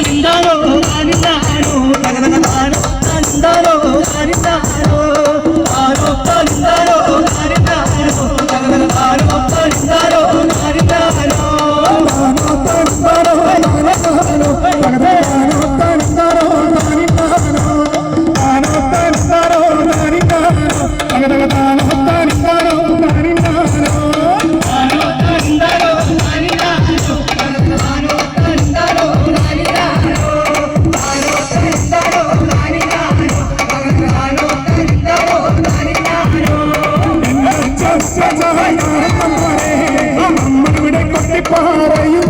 నిందాలో నిందాను నిందాలో నిందాను నిందాలో Thank you. பாறையும்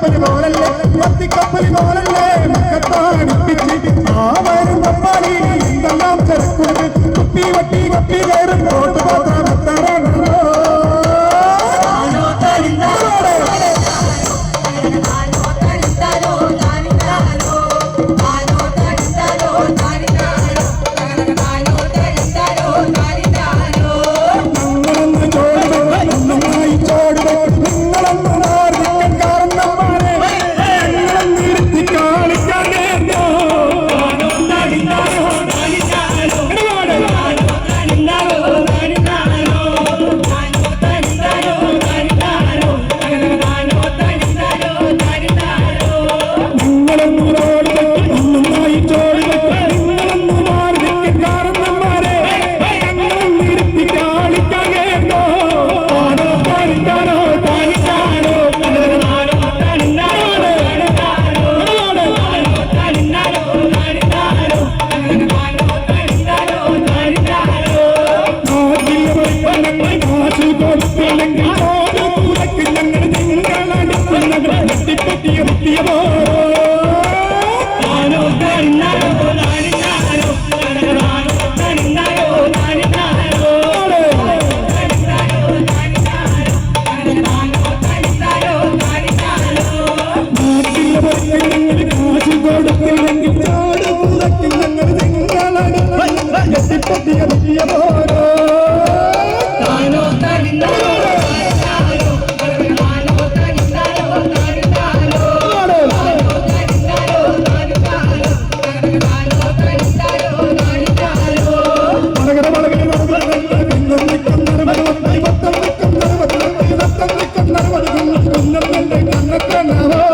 കപ്പല് പോലല്ലേ കപ്പല് പോലല്ലേ മക്കത്താടിപ്പിച്ച് ആ വരും കപ്പാലി ഇതെല്ലാം ചെറുക്കുന്നത് കുപ്പി വട്ടി കപ്പി പറ്റിയ പറ്റിയമോ ആനോ തന്നാരോ നാണിനാരോ നടനാരോ തന്നാരോ നാണിനാരോ പറ്റിയ പറ്റിയമോ ಮಾತ್ರ ನಾವು